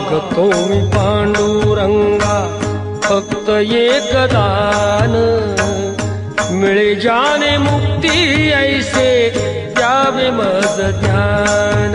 मागतो मी पांडुरंगा फक्त एक दान मिळे जाने मुक्ती ऐसे द्यावे मज ज्ञान